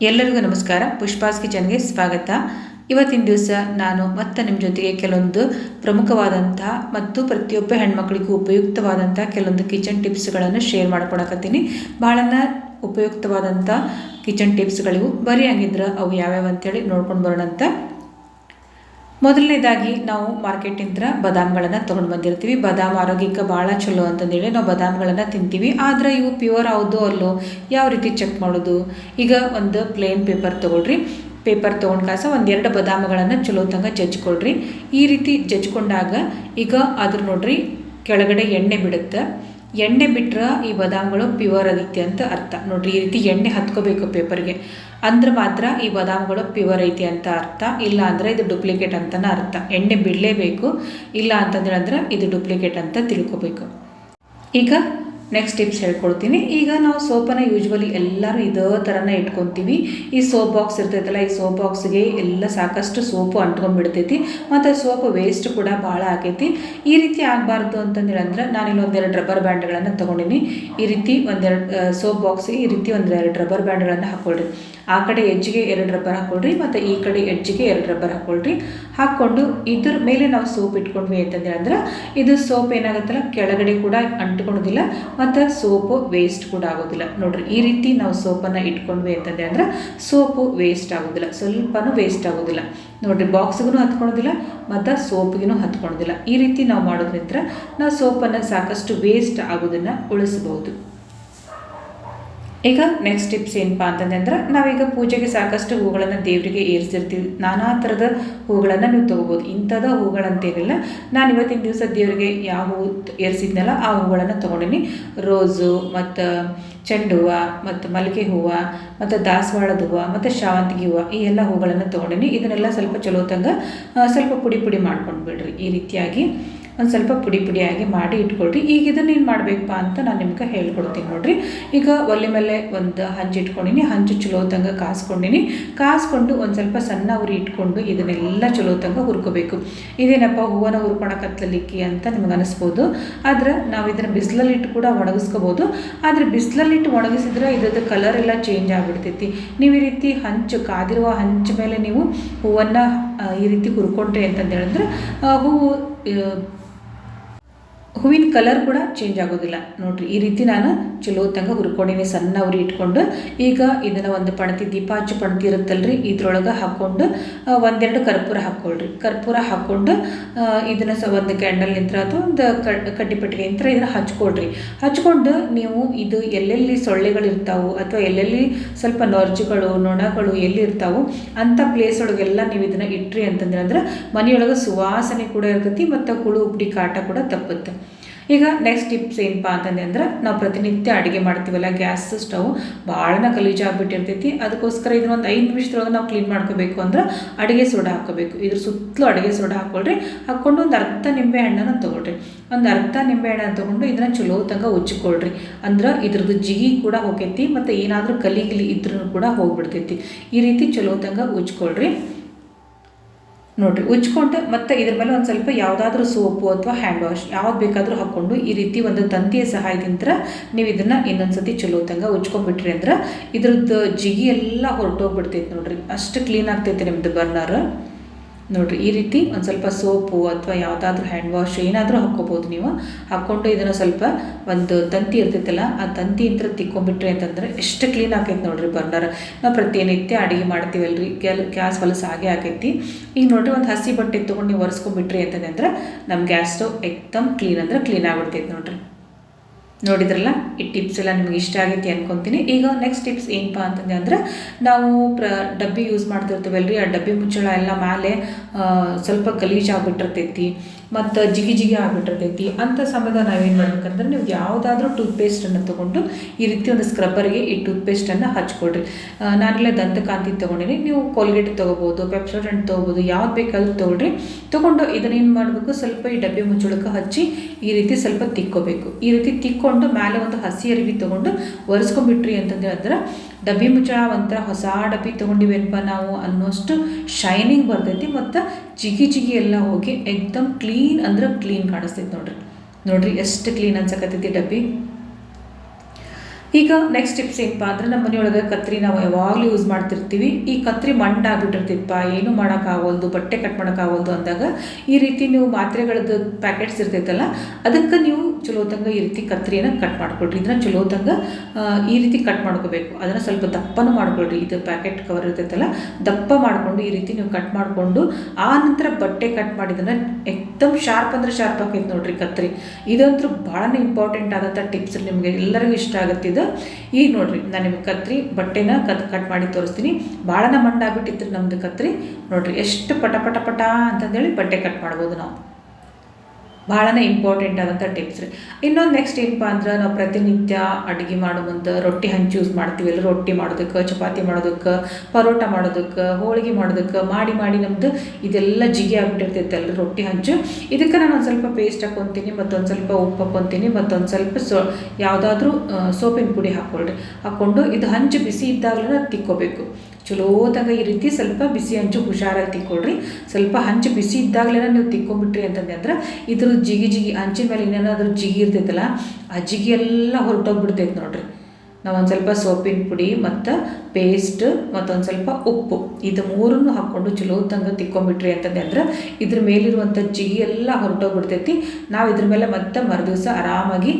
ಎಲ್ಲರಿಗೂ ನಮಸ್ಕಾರ. ಪುಷ್ಪಾಸ್ ಕಿಚನ್ಗೆ ಸ್ವಾಗತ. ಇವತ್ತಿನ ದಿವಸ ನಾನು ಮತ್ತೆ ನಿಮ್ಮ ಜೊತೆಗೆ ಕೆಲವೊಂದು ಪ್ರಮುಖವಾದಂಥ ಮತ್ತು ಪ್ರತಿಯೊಬ್ಬ ಹೆಣ್ಮಕ್ಳಿಗೂ ಉಪಯುಕ್ತವಾದಂಥ ಕೆಲವೊಂದು ಕಿಚನ್ ಟಿಪ್ಸ್ಗಳನ್ನು ಶೇರ್ ಮಾಡ್ಕೊಳಕತ್ತೀನಿ. ಭಾಳನ ಉಪಯುಕ್ತವಾದಂಥ ಕಿಚನ್ ಟಿಪ್ಸ್ಗಳಿವು. ಬರೀ ಹಂಗಿದ್ರೆ ಅವು ಯಾವ್ಯಾವ ಅಂತೇಳಿ ನೋಡ್ಕೊಂಡು ಬರೋಣ ಅಂತ ಮೊದಲನೇದಾಗಿ ನಾವು ಮಾರ್ಕೆಟಿಂದ ಬಾದಾಮ್ಗಳನ್ನು ತೊಗೊಂಡು ಬಂದಿರ್ತೀವಿ. ಬಾದಾಮ್ ಆರೋಗ್ಯಕ್ಕೆ ಭಾಳ ಚಲೋ ಅಂತಂದೇಳಿ ನಾವು ಬಾದಾಮ್ಗಳನ್ನು ತಿಂತೀವಿ. ಆದರೆ ಇವು ಪ್ಯೂರ್ ಹೌದು ಅಲ್ಲೋ ಯಾವ ರೀತಿ ಚೆಕ್ ಮಾಡೋದು? ಈಗ ಒಂದು ಪ್ಲೇನ್ ಪೇಪರ್ ತೊಗೊಳ್ರಿ. ಪೇಪರ್ ತೊಗೊಂಡು ಕಾಸ ಒಂದೆರಡು ಬದಾಮಗಳನ್ನು ಚಲೋ ತಂಗ ಜಜ್ಕೊಳ್ರಿ. ಈ ರೀತಿ ಜಜ್ಕೊಂಡಾಗ ಈಗ ಅದ್ರ ನೋಡ್ರಿ ಕೆಳಗಡೆ ಎಣ್ಣೆ ಬಿಡುತ್ತೆ. ಎಣ್ಣೆ ಬಿಟ್ರೆ ಈ ಬಾದಾಮ್ಗಳು ಪ್ಯೂರ್ ಐತಿ ಅಂತ ಅರ್ಥ. ನೋಡ್ರಿ, ಈ ರೀತಿ ಎಣ್ಣೆ ಹತ್ಕೋಬೇಕು ಪೇಪರ್ಗೆ. ಅಂದ್ರೆ ಮಾತ್ರ ಈ ಬಾದಾಮ್ಗಳು ಪ್ಯೂರ್ ಐತಿ ಅಂತ ಅರ್ಥ. ಇಲ್ಲ ಅಂದರೆ ಇದು ಡೂಪ್ಲಿಕೇಟ್ ಅಂತಲೇ ಅರ್ಥ. ಎಣ್ಣೆ ಬಿಡಲೇಬೇಕು. ಇಲ್ಲ ಅಂತಂದ್ರೆ ಇದು ಡೂಪ್ಲಿಕೇಟ್ ಅಂತ ತಿಳ್ಕೊಬೇಕು. ಈಗ ನೆಕ್ಸ್ಟ್ ಟಿಪ್ಸ್ ಹೇಳ್ಕೊಡ್ತೀನಿ. ಈಗ ನಾವು ಸೋಪನ್ನು ಯೂಶ್ವಲಿ ಎಲ್ಲರೂ ಇದೇ ಥರನೇ ಇಟ್ಕೊತೀವಿ. ಈ ಸೋಪ್ ಬಾಕ್ಸ್ ಇರ್ತೈತಲ್ಲ, ಈ ಸೋಪ್ ಬಾಕ್ಸ್ಗೆ ಎಲ್ಲ ಸಾಕಷ್ಟು ಸೋಪು ಅಂಟ್ಕೊಂಡ್ಬಿಡ್ತೈತಿ. ಮತ್ತು ಸೋಪ್ ವೇಸ್ಟ್ ಕೂಡ ಭಾಳ ಆಗೈತಿ ಈ ರೀತಿ ಆಗಬಾರ್ದು ಅಂತಂದೇಳಂದ್ರೆ ನಾನು ಇಲ್ಲೊಂದೆರಡು ರಬ್ಬರ್ ಬ್ಯಾಂಡ್ಗಳನ್ನು ತೊಗೊಂಡಿನಿ. ಈ ರೀತಿ ಒಂದೆರಡು ಸೋಪ್ ಬಾಕ್ಸ್ಗೆ ಈ ರೀತಿ ಒಂದೆರಡು ರಬ್ಬರ್ ಬ್ಯಾಂಡ್ಗಳನ್ನು ಹಾಕ್ಕೊಳ್ರಿ. ಆ ಕಡೆ ಎಜ್ಜಿಗೆ ಎರಡು ರಬ್ಬರ್ ಹಾಕ್ಕೊಳ್ರಿ ಮತ್ತು ಈ ಕಡೆ ಹೆಜ್ಜಿಗೆ ಎರಡು ರಬ್ಬರ್ ಹಾಕ್ಕೊಳ್ರಿ ಹಾಕ್ಕೊಂಡು ಇದ್ರ ಮೇಲೆ ನಾವು ಸೋಪ್ ಇಟ್ಕೊಂಡ್ವಿ ಅಂತಂದ್ರೆ ಅಂದ್ರೆ ಇದು ಸೋಪ್ ಏನಾಗುತ್ತಲ್ಲ, ಕೆಳಗಡೆ ಕೂಡ ಅಂಟ್ಕೊಳೋದಿಲ್ಲ ಮತ್ತು ಸೋಪು ವೇಸ್ಟ್ ಕೂಡ ಆಗೋದಿಲ್ಲ. ನೋಡ್ರಿ, ಈ ರೀತಿ ನಾವು ಸೋಪನ್ನು ಇಟ್ಕೊಂಡ್ವಿ ಅಂತಂದ್ರೆ ಅಂದ್ರೆ ಸೋಪು ವೇಸ್ಟ್ ಆಗೋದಿಲ್ಲ, ಸ್ವಲ್ಪನೂ ವೇಸ್ಟ್ ಆಗೋದಿಲ್ಲ. ನೋಡ್ರಿ ಬಾಕ್ಸ್ಗೂ ಹತ್ಕೊಳೋದಿಲ್ಲ ಮತ್ತು ಸೋಪ್ಗೂ ಹತ್ಕೊಳೋದಿಲ್ಲ ಈ ರೀತಿ ನಾವು ಮಾಡೋದ್ರಿಂದ ನಾವು ಸೋಪನ್ನು ಸಾಕಷ್ಟು ವೇಸ್ಟ್ ಆಗೋದನ್ನು ಉಳಿಸ್ಬೋದು ಈಗ ನೆಕ್ಸ್ಟ್ ಟಿಪ್ಸ್ ಏನಪ್ಪ ಅಂತಂದ್ರೆ ನಾವೀಗ ಪೂಜೆಗೆ ಸಾಕಷ್ಟು ಹೂಗಳನ್ನು ದೇವರಿಗೆ ಏರಿಸಿರ್ತೀವಿ. ನಾನಾ ಥರದ ಹೂಗಳನ್ನು ನೀವು ತೊಗೋಬೋದು. ಇಂಥದ ಹೂಗಳಂತೇನಿಲ್ಲ. ನಾನು ಇವತ್ತಿನ ದಿವಸ ದೇವರಿಗೆ ಯಾವ ಹೂ ಏರಿಸಿದ್ನಲ್ಲ ಆ ಹೂಗಳನ್ನು ತೊಗೊಂಡಿನಿ. ರೋಸು ಮತ್ತು ಚೆಂಡು ಹೂವು ಮತ್ತು ಮಲ್ಲಿಗೆ ಹೂವು ಮತ್ತು ದಾಸವಾಳದ ಹೂವು ಮತ್ತು ಶಾವಂತಿಗೆ ಹೂವು ಈ ಎಲ್ಲ ಹೂಗಳನ್ನು ತೊಗೊಂಡಿನಿ. ಇದನ್ನೆಲ್ಲ ಸ್ವಲ್ಪ ಚಲೋ ತಂಗ ಸ್ವಲ್ಪ ಪುಡಿ ಪುಡಿ ಮಾಡ್ಕೊಂಡು ಬಿಡ್ರಿ ಈ ರೀತಿಯಾಗಿ. ಒಂದು ಸ್ವಲ್ಪ ಪುಡಿ ಪುಡಿಯಾಗಿ ಮಾಡಿ ಇಟ್ಕೊಳ್ರಿ. ಈಗ ಇದನ್ನು ಏನು ಮಾಡಬೇಕಪ್ಪ ಅಂತ ನಾನು ನಿಮ್ಗೆ ಹೇಳ್ಕೊಡ್ತೀನಿ ನೋಡಿರಿ. ಈಗ ಒಲೆ ಮೇಲೆ ಒಂದು ಹಂಚು ಇಟ್ಕೊಂಡಿನಿ. ಹಂಚು ಚಲೋ ತಂಗ ಕಾಸ್ಕೊಂಡಿನಿ. ಕಾಸ್ಕೊಂಡು ಒಂದು ಸ್ವಲ್ಪ ಸಣ್ಣ ಉರಿ ಇಟ್ಕೊಂಡು ಇದನ್ನೆಲ್ಲ ಚಲೋ ತಂಗ ಹುರ್ಕೋಬೇಕು. ಇದೇನಪ್ಪ ಹೂವನ ಹುರ್ಕೊಳಕತ್ತಲಿಕ್ಕೆ ಅಂತ ನಿಮ್ಗೆ ಅನಿಸ್ಬೋದು. ಆದ್ರೆ ನಾವು ಇದನ್ನು ಬಿಸಿಲಲ್ಲಿಟ್ಟು ಕೂಡ ಒಣಗಿಸ್ಕೋಬೋದು. ಆದರೆ ಬಿಸಿಲಲ್ಲಿಟ್ಟು ಒಣಗಿಸಿದ್ರೆ ಇದ್ರದ್ದು ಕಲರ್ ಎಲ್ಲ ಚೇಂಜ್ ಆಗಿಬಿಡ್ತೈತಿ. ನೀವು ಈ ರೀತಿ ಹಂಚು, ಕಾದಿರುವ ಹಂಚು ಮೇಲೆ ನೀವು ಹೂವನ್ನು ಈ ರೀತಿ ಹುರ್ಕೊಂಡ್ರಿ ಅಂತಂದು ಹೂವು ಹೂವಿನ ಕಲರ್ ಕೂಡ ಚೇಂಜ್ ಆಗೋದಿಲ್ಲ. ನೋಡಿರಿ, ಈ ರೀತಿ ನಾನು ಚಲೋ ತಂಗ ಹುರ್ಕೊಂಡಿನಿ, ಸಣ್ಣ ಉರಿ ಇಟ್ಕೊಂಡು. ಈಗ ಇದನ್ನು ಒಂದು ಪಣತಿ ದೀಪ ಹಚ್ಚು ಪಣತಿ ಇರುತ್ತಲ್ರಿ, ಇದ್ರೊಳಗೆ ಹಾಕ್ಕೊಂಡು ಒಂದೆರಡು ಕರ್ಪೂರ ಹಾಕ್ಕೊಳ್ರಿ ಕರ್ಪೂರ ಹಾಕ್ಕೊಂಡು ಇದನ್ನು ಸ ಒಂದು ಕ್ಯಾಂಡಲ್ ನಿಂತ್ರ ಅಥವಾ ಒಂದು ಕಡ್ಡಿ ಪಟ್ಟಿಗೆ ನಿಂತ್ರ ಇದನ್ನು ಹಚ್ಕೊಳ್ರಿ. ಹಚ್ಕೊಂಡು ನೀವು ಇದು ಎಲ್ಲೆಲ್ಲಿ ಸೊಳ್ಳೆಗಳು ಇರ್ತಾವು ಅಥವಾ ಎಲ್ಲೆಲ್ಲಿ ಸ್ವಲ್ಪ ನೊರ್ಜುಗಳು, ನೊಣಗಳು ಎಲ್ಲಿ ಇರ್ತಾವೋ ಅಂಥ ಪ್ಲೇಸ್ ಒಳಗೆಲ್ಲ ನೀವು ಇದನ್ನು ಇಟ್ರಿ ಅಂತಂದ್ರೆ, ಅಂದ್ರೆ ಮನೆಯೊಳಗೆ ಸುವಾಸನೆ ಕೂಡ ಇರ್ತೈತಿ ಮತ್ತು ಹುಳು ಉಪ್ಪಿ ಕಾಟ ಕೂಡ ತಪ್ಪುತ್ತೆ. ಈಗ ನೆಕ್ಸ್ಟ್ ಟಿಪ್ಸ್ ಏನಪ್ಪ ಅಂತಂದ್ರೆ ಅಂದ್ರೆ ನಾವು ಪ್ರತಿನಿತ್ಯ ಅಡುಗೆ ಮಾಡ್ತೀವಲ್ಲ ಗ್ಯಾಸ್ ಸ್ಟವ್ ಭಾಳನ ಗಲೀಜಾಗ್ಬಿಟ್ಟಿರ್ತೈತಿ. ಅದಕ್ಕೋಸ್ಕರ ಇದನ್ನ ಒಂದು ಐದು ನಿಮಿಷದೊಳಗೆ ನಾವು ಕ್ಲೀನ್ ಮಾಡ್ಕೋಬೇಕು ಅಂದ್ರೆ ಅಡುಗೆ ಸೋಡಾ ಹಾಕೋಬೇಕು ಇದ್ರ ಸುತ್ತಲೂ ಅಡುಗೆ ಸೋಡಾ ಹಾಕ್ಕೊಳ್ರಿ ಹಾಕ್ಕೊಂಡು ಒಂದು ಅರ್ಧ ನಿಂಬೆ ಹಣ್ಣನ್ನು ತೊಗೊಳ್ರಿ. ಒಂದು ಅರ್ಧ ನಿಂಬೆ ಹಣ್ಣನ್ನು ತೊಗೊಂಡು ಇದನ್ನ ಚಲೋ ತಂಗ ಉಜ್ಜಿಕೊಳ್ರಿ ಅಂದ್ರೆ ಇದ್ರದ್ದು ಜಿಗಿ ಕೂಡ ಹೋಗೈತಿ, ಮತ್ತು ಏನಾದರೂ ಕಲಿ ಗಿಲಿ ಇದ್ರೂ ಕೂಡ ಹೋಗ್ಬಿಡ್ತೈತಿ. ಈ ರೀತಿ ಚಲೋ ತಂಗ ಉಜ್ಕೊಳ್ರಿ. ನೋಡಿರಿ, ಉಜ್ಕೊಂಡು ಮತ್ತು ಇದ್ರ ಮೇಲೆ ಒಂದು ಸ್ವಲ್ಪ ಯಾವುದಾದ್ರೂ ಸೋಪು ಅಥವಾ ಹ್ಯಾಂಡ್ ವಾಶ್ ಯಾವ್ದು ಬೇಕಾದರೂ ಹಾಕ್ಕೊಂಡು ಈ ರೀತಿ ಒಂದು ತಂತಿಯ ಸಹಾಯದಿಂದ ನೀವು ಇದನ್ನು ಇನ್ನೊಂದು ಸತಿ ಚಲೋ ತಂಗ ಉಜ್ಕೊಂಡ್ಬಿಟ್ರಿ ಅಂದ್ರೆ ಇದ್ರದ್ದು ಜಿಗಿ ಎಲ್ಲ ಹೊರಟೋಗ್ಬಿಡ್ತೈತೆ ನೋಡಿರಿ. ಅಷ್ಟು ಕ್ಲೀನ್ ಆಗ್ತೈತೆ ನಿಮ್ಮದು ಬರ್ನರ್ ನೋಡಿರಿ, ಈ ರೀತಿ ಒಂದು ಸ್ವಲ್ಪ ಸೋಪು ಅಥವಾ ಯಾವುದಾದ್ರೂ ಹ್ಯಾಂಡ್ ವಾಶ್ ಏನಾದರೂ ಹಾಕ್ಕೋಬೋದು ನೀವು. ಹಾಕ್ಕೊಂಡು ಇದನ್ನು ಸ್ವಲ್ಪ ಒಂದು ತಂತಿ ಇರ್ತೈತಲ್ಲ, ಆ ತಂತಿ ಹತ್ರ ತಿಕ್ಕೊಂಬಿಟ್ರಿ ಅಂತಂದ್ರೆ ಎಷ್ಟು ಕ್ಲೀನ್ ಆಕೈತೆ ನೋಡಿರಿ ಬರ್ನರ್ ನಾವು ಪ್ರತಿನಿತ್ಯ ಅಡುಗೆ ಮಾಡ್ತೀವಲ್ರಿ ಕೆಲ ಗ್ಯಾಸ್ ಹೊಲಸ ಹಾಗೆ ಆಗೈತಿ. ಈಗ ನೋಡಿರಿ, ಒಂದು ಹಸಿ ಬಟ್ಟೆ ತೊಗೊಂಡು ನೀವು ಒರೆಸ್ಕೊಂಡ್ಬಿಟ್ರಿ ಅಂತಂದ್ರೆ ನಮ್ಮ ಗ್ಯಾಸ್ ಸ್ಟವ್ ಎಕ್ದಮ್ ಕ್ಲೀನ್ ಅಂದರೆ ಕ್ಲೀನ್ ಆಗ್ಬಿಡ್ತೈತೆ ನೋಡಿರಿ. ನೋಡಿದ್ರಲ್ಲ? ಈ ಟಿಪ್ಸ್ ಎಲ್ಲ ನಿಮ್ಗೆ ಇಷ್ಟ ಆಗೈತಿ ಅನ್ಕೊತೀನಿ. ಈಗ ನೆಕ್ಸ್ಟ್ ಟಿಪ್ಸ್ ಏನಪ್ಪ ಅಂತಂದ್ರೆ, ಅಂದ್ರೆ ನಾವು ಪ್ರ, ಡಬ್ಬಿ ಯೂಸ್ ಮಾಡ್ತಿರ್ತೀವಲ್ರಿ, ಆ ಡಬ್ಬಿ ಮುಚ್ಚಳ ಎಲ್ಲ ಮೇಲೆ ಸ್ವಲ್ಪ ಗಲೀಜು ಆಗ್ಬಿಟ್ಟಿರ್ತೈತಿ, ಮತ್ತು ಜಿಗಿ ಜಿಗಿ ಆಗ್ಬಿಟ್ಟಿರ್ತೈತಿ ಅಂಥ ಸಮಯದ ನಾವೇನು ಮಾಡ್ಬೇಕಂದ್ರೆ, ನೀವು ಯಾವುದಾದ್ರೂ ಟೂತ್ಪೇಸ್ಟನ್ನು ತೊಗೊಂಡು ಈ ರೀತಿ ಒಂದು ಸ್ಕ್ರಬ್ಬರ್ಗೆ ಈ ಟೂತ್ಪೇಸ್ಟನ್ನು ಹಚ್ಕೊಳ್ರಿ ನಾನೆಲ್ಲ ದಂತಕಾಂತಿ ತೊಗೊಂಡಿನಿ, ನೀವು ಕೋಲ್ಗೇಟ್ ತೊಗೋಬೋದು ಪೆಪ್ಸೋಡೆಂಟ್ ತೊಗೋಬೋದು, ಯಾವ್ದು ಬೇಕಾದ್ರೂ ತೊಗೊಳ್ರಿ. ತೊಗೊಂಡು ಇದನ್ನೇನು ಮಾಡಬೇಕು, ಸ್ವಲ್ಪ ಈ ಡಬ್ಬಿ ಮುಚ್ಚಳಕ್ಕೆ ಹಚ್ಚಿ ಈ ರೀತಿ ಸ್ವಲ್ಪ ತಿಕ್ಕೋಬೇಕು. ಈ ರೀತಿ ತಿಕ್ಕೊಂಡು ಮೇಲೆ ಒಂದು ಹಸಿ ಅರಿವಿ ತಗೊಂಡು ಒರೆಸ್ಕೊಂಡ್ಬಿಟ್ರಿ ಅಂತಂದ್ರೆ ಅಂದ್ರೆ ಡಬ್ಬಿ ಮುಚ್ಚಳ ಒಂಥರ ಹೊಸ ಡಬ್ಬಿ ತೊಗೊಂಡಿವೇನಪ್ಪ ನಾವು ಅನ್ನೋಷ್ಟು ಶೈನಿಂಗ್ ಬರ್ತೈತಿ ಮತ್ತು ಜಿಗಿ ಜಿಗಿ ಎಲ್ಲ ಹೋಗಿ, ಎಕ್ದಮ್ ಕ್ಲೀನ್ ಅಂದ್ರೆ ಕ್ಲೀನ್ ಕಾಣಿಸ್ತೈತಿ ನೋಡ್ರಿ. ನೋಡ್ರಿ ಎಷ್ಟು ಕ್ಲೀನ್ ಅನ್ಸಕತ್ತೈತಿ ಡಬ್ಬಿ. ಈಗ ನೆಕ್ಸ್ಟ್ ಟಿಪ್ಸ್ ಏನಪ್ಪ ಅಂದ್ರೆ ನಮ್ಮ ಮನೆಯೊಳಗೆ ಕತ್ರಿ ನಾವು ಯಾವಾಗಲೂ ಯೂಸ್ ಮಾಡ್ತಿರ್ತೀವಿ. ಈ ಕತ್ರಿ ಮಂಡಾಗ್ಬಿಟ್ಟಿರ್ತಿಪ್ಪ ಏನು ಮಾಡೋಕ್ಕಾಗೋಲ್ದು, ಬಟ್ಟೆ ಕಟ್ ಮಾಡೋಕ್ಕಾಗೋಲ್ದು ಅಂದಾಗ ಈ ರೀತಿ ನೀವು ಮಾತ್ರೆಗಳದ್ದು ಪ್ಯಾಕೆಟ್ಸ್ ಇರ್ತೈತಲ್ಲ, ಅದಕ್ಕೆ ನೀವು ಚಲೋತಂಗ ಈ ರೀತಿ ಕತ್ರಿಯನ್ನು ಕಟ್ ಮಾಡ್ಕೊಳ್ರಿ. ಇದನ್ನ ಚಲೋತಂಗ ಈ ರೀತಿ ಕಟ್ ಮಾಡ್ಕೋಬೇಕು. ಅದನ್ನು ಸ್ವಲ್ಪ ದಪ್ಪನೂ ಮಾಡ್ಕೊಳ್ರಿ. ಇದು ಪ್ಯಾಕೆಟ್ ಕವರ್ ಇರ್ತೈತಲ್ಲ, ದಪ್ಪ ಮಾಡಿಕೊಂಡು ಈ ರೀತಿ ನೀವು ಕಟ್ ಮಾಡಿಕೊಂಡು, ಆ ನಂತರ ಬಟ್ಟೆ ಕಟ್ ಮಾಡಿದ್ರೆ ಎಕ್ದಮ್ ಶಾರ್ಪ್ ಅಂದರೆ ಶಾರ್ಪ್ ಆಕೈತೆ ನೋಡ್ರಿ ಕತ್ರಿ. ಇದಂತೂ ಭಾಳ ಇಂಪಾರ್ಟೆಂಟ್ ಆದಂಥ ಟಿಪ್ಸ್ ನಿಮಗೆ ಎಲ್ಲರಿಗೂ ಇಷ್ಟ ಆಗುತ್ತೆ ಇದು. ಈಗ ನೋಡ್ರಿ, ನಾನು ನಿಮಗೆ ಕತ್ರಿ ಬಟ್ಟೆನ ಕತ್ ಕಟ್ ಮಾಡಿ ತೋರಿಸ್ತೀನಿ. ಭಾಳನ ಮಂಡಾಗ್ಬಿಟ್ಟಿತ್ತು ನಮ್ಮದು ಕತ್ರಿ. ನೋಡ್ರಿ, ಎಷ್ಟು ಪಟ ಪಟ ಪಟ ಅಂತಂದೇಳಿ ಬಟ್ಟೆ ಕಟ್ ಮಾಡ್ಬೋದು ನಾವು. ಭಾಳನೇ ಇಂಪಾರ್ಟೆಂಟ್ ಆದಂಥ ಟಿಪ್ಸ್ ರೀ. ಇನ್ನೊಂದು ನೆಕ್ಸ್ಟ್ ಏನಪ್ಪ ಅಂದ್ರೆ ನಾವು ಪ್ರತಿನಿತ್ಯ ಅಡುಗೆ ಮಾಡೋ ಮುಂದೆ ರೊಟ್ಟಿ ಹಂಚು ಯೂಸ್ ಮಾಡ್ತೀವಿ ಎಲ್ಲ ರೊಟ್ಟಿ ಮಾಡೋದಕ್ಕೆ, ಚಪಾತಿ ಮಾಡೋದಕ್ಕೆ, ಪರೋಟ ಮಾಡೋದಕ್ಕೆ, ಹೋಳಿಗೆ ಮಾಡೋದಕ್ಕೆ, ಮಾಡಿ ಮಾಡಿ ನಮ್ದು ಇದೆಲ್ಲ ಜಿಗಿ ಆಗ್ಬಿಟ್ಟಿರ್ತೈತಲ್ಲ ರೊಟ್ಟಿ ಹಂಚು. ಇದಕ್ಕೆ ನಾನು ಒಂದು ಸ್ವಲ್ಪ ಪೇಸ್ಟ್ ಹಾಕ್ಕೊತೀನಿ ಮತ್ತೊಂದು ಸ್ವಲ್ಪ ಉಪ್ಪು ಹಾಕ್ಕೊತೀನಿ ಮತ್ತೊಂದು ಸ್ವಲ್ಪ ಸೊ, ಯಾವುದಾದ್ರೂ ಸೋಪಿನ ಪುಡಿ ಹಾಕ್ಕೊಳ್ರಿ ಹಾಕ್ಕೊಂಡು ಇದು ಹಂಚು ಬಿಸಿ ಇದ್ದಾಗಲೇ ತಿಕ್ಕೋಬೇಕು. ಚಲೋದಾಗ ಈ ರೀತಿ ಸ್ವಲ್ಪ ಬಿಸಿ ಹಂಚು ಹುಷಾರಾಗಿ ತಿಕ್ಕೊಳ್ರಿ. ಸ್ವಲ್ಪ ಹಂಚು ಬಿಸಿ ಇದ್ದಾಗಲೇ ನೀವು ತಿಕ್ಕೊಂಬಿಟ್ರಿ ಅಂತಂದ್ರೆ ಅಂದ್ರೆ ಇದ್ರ ಜಿಗಿ ಜಿಗಿ ಹಂಚಿನ ಮೇಲೆ ಇನ್ನೇನಾದರೂ ಜಿಗಿ ಇರ್ತೈತಲ್ಲ, ಆ ಜಿಗಿ ಎಲ್ಲ ಹೊರಟೋಗ್ಬಿಡ್ತೈತೆ ನೋಡ್ರಿ. ನಾವು ಒಂದು ಸ್ವಲ್ಪ ಸೋಪಿನ ಪುಡಿ ಮತ್ತು ಪೇಸ್ಟ್ ಮತ್ತೊಂದು ಸ್ವಲ್ಪ ಉಪ್ಪು ಇದು ಮೂರನ್ನು ಹಾಕ್ಕೊಂಡು ಚಲೋತಂಗ ತಿಕ್ಕೊಂಬಿಟ್ರಿ ಅಂತಂದ್ರೆ ಅಂದ್ರೆ ಇದ್ರ ಮೇಲಿರುವಂಥ ಜಿಗಿ ಎಲ್ಲ ಹೊರಟೋಗ್ಬಿಡ್ತೈತಿ. ನಾವು ಇದ್ರ ಮೇಲೆ ಮತ್ತೆ ಮರುದಿವಸ ಆರಾಮಾಗಿ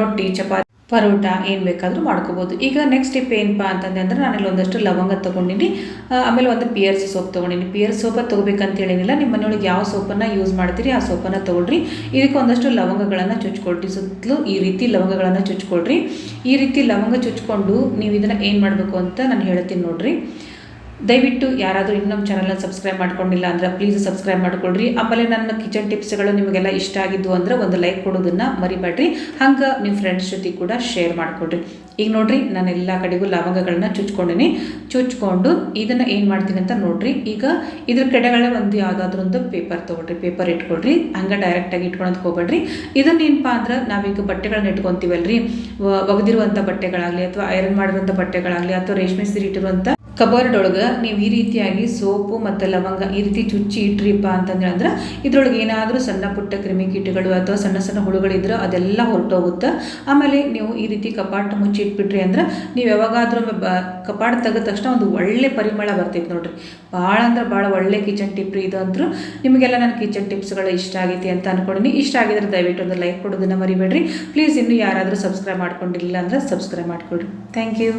ರೊಟ್ಟಿ, ಚಪಾತಿ ಪರೋಟ ಏನು ಬೇಕಾದರೂ ಮಾಡ್ಕೋಬೋದು. ಈಗ ನೆಕ್ಸ್ಟ್ ಸ್ಟೆಪ್ ಏನಪ್ಪ ಅಂತಂದ್ರೆ ನಾನು ನಾನಲ್ಲಿ ಒಂದಷ್ಟು ಲವಂಗ ತೊಗೊಂಡಿನಿ. ಆಮೇಲೆ ಒಂದು ಪಿಯರ್ಸ್ ಸೋಪ್ ತೊಗೊಂಡಿನಿ. ಪಿಯರ್ಸ್ ಸೋಪ ತೊಗೋಬೇಕಂತ ಹೇಳಿನಿಲ್ಲ. ನಿಮ್ಮ ಮನೆಯೊಳಗೆ ಯಾವ ಸೋಪನ್ನು ಯೂಸ್ ಮಾಡ್ತೀರಿ, ಆ ಸೋಪನ್ನು ತೊಗೊಳ್ರಿ. ಇದಕ್ಕೆ ಒಂದಷ್ಟು ಲವಂಗಗಳನ್ನು ಚುಚ್ಕೊಳ್ರಿ. ಸುತ್ತಲೂ ಈ ರೀತಿ ಲವಂಗಗಳನ್ನು ಚುಚ್ಕೊಳ್ರಿ. ಈ ರೀತಿ ಲವಂಗ ಚುಚ್ಕೊಂಡು ನೀವು ಇದನ್ನು ಏನು ಮಾಡಬೇಕು ಅಂತ ನಾನು ಹೇಳ್ತೀನಿ ನೋಡ್ರಿ. ದಯವಿಟ್ಟು ಯಾರಾದರೂ ಇನ್ನೂ ಚಾನಲ್ನ ಸಬ್ಸ್ಕ್ರೈಬ್ ಮಾಡ್ಕೊಂಡಿಲ್ಲ ಅಂದ್ರೆ ಪ್ಲೀಸ್ ಸಬ್ಸ್ಕ್ರೈಬ್ ಮಾಡ್ಕೊಳ್ರಿ. ಆಮೇಲೆ ನನ್ನ ಕಿಚನ್ ಟಿಪ್ಸ್ಗಳು ನಿಮಗೆಲ್ಲ ಇಷ್ಟ ಆಗಿದ್ದು ಅಂದ್ರೆ ಒಂದು ಲೈಕ್ ಕೊಡೋದನ್ನು ಮರಿಬೇಡ್ರಿ. ಹಂಗೆ ನಿಮ್ಮ ಫ್ರೆಂಡ್ಸ್ ಜೊತೆ ಕೂಡ ಶೇರ್ ಮಾಡಿಕೊಡ್ರಿ ಈಗ ನೋಡ್ರಿ, ನಾನು ಎಲ್ಲ ಕಡೆಗೂ ಲವಂಗಗಳನ್ನ ಚುಚ್ಕೊಂಡಿನಿ. ಚುಚ್ಕೊಂಡು ಇದನ್ನು ಏನು ಮಾಡ್ತೀನಿ ಅಂತ ನೋಡ್ರಿ. ಈಗ ಇದ್ರ ಕಡೆಗಳೇ ಒಂದು ಯಾವುದಾದ್ರೂ ಒಂದು ಪೇಪರ್ ತೊಗೊಳ್ರಿ. ಪೇಪರ್ ಇಟ್ಕೊಳ್ರಿ. ಹಂಗೆ ಡೈರೆಕ್ಟಾಗಿ ಇಟ್ಕೊಳೋದಕ್ಕೆ ಹೋಗ್ಬೇಡ್ರಿ. ಇದನ್ನೇನಪ್ಪ ಅಂದ್ರೆ ನಾವೀಗ ಬಟ್ಟೆಗಳನ್ನ ಇಟ್ಕೊತೀವಲ್ರಿ. ಒಗೆದಿರುವಂಥ ಬಟ್ಟೆಗಳಾಗಲಿ ಅಥವಾ ಐರನ್ ಮಾಡಿರುವಂಥ ಬಟ್ಟೆಗಳಾಗಲಿ ಅಥವಾ ರೇಷ್ಮೆ ಸೀರೆ ಇಟ್ಟಿರುವಂಥ ಕಬರ್ಡ್ ಒಳಗೆ ನೀವು ಈ ರೀತಿಯಾಗಿ ಸೋಪು ಮತ್ತು ಲವಂಗ ಈ ರೀತಿ ಚುಚ್ಚಿ ಇಟ್ರಿಪ್ಪ ಅಂತಂದ್ರೆ ಅಂದ್ರೆ ಇದ್ರೊಳಗೆ ಏನಾದರೂ ಸಣ್ಣ ಪುಟ್ಟ ಕ್ರಿಮಿಕೀಟಗಳು ಅಥವಾ ಸಣ್ಣ ಸಣ್ಣ ಹುಳುಗಳಿದ್ರೆ ಅದೆಲ್ಲ ಹೊರಟೋಗುತ್ತೆ. ಆಮೇಲೆ ನೀವು ಈ ರೀತಿ ಕಪಾಟ ಮುಚ್ಚಿ ಇಟ್ಬಿಟ್ರಿ ಅಂದ್ರೆ ನೀವು ಯಾವಾಗಾದರೂ ಬ ಕಪಾಟ ತೆಗೆದ ತಕ್ಷಣ ಒಂದು ಒಳ್ಳೆ ಪರಿಮಳ ಬರ್ತೈತೆ ನೋಡಿರಿ. ಭಾಳ ಅಂದ್ರೆ ಭಾಳ ಒಳ್ಳೆ ಕಿಚನ್ ಟಿಪ್ ಇದು ಅಂತೂ ನಿಮಗೆಲ್ಲ ನನ್ನ ಕಿಚನ್ ಟಿಪ್ಸ್ಗಳು ಇಷ್ಟ ಆಗೈತಿ ಅಂತ ಅನ್ಕೊಂಡಿನಿ. ಇಷ್ಟ ಆಗಿದ್ರೆ ದಯವಿಟ್ಟು ಒಂದು ಲೈಕ್ ಕೊಡೋದನ್ನ ಮರಿಬೇಡ್ರಿ. ಪ್ಲೀಸ್ ಇನ್ನೂ ಯಾರಾದರೂ ಸಬ್ಸ್ಕ್ರೈಬ್ ಮಾಡ್ಕೊಂಡಿಲ್ಲ ಅಂದ್ರೆ ಸಬ್ಸ್ಕ್ರೈಬ್ ಮಾಡ್ಕೊಳ್ರಿ. Thank you.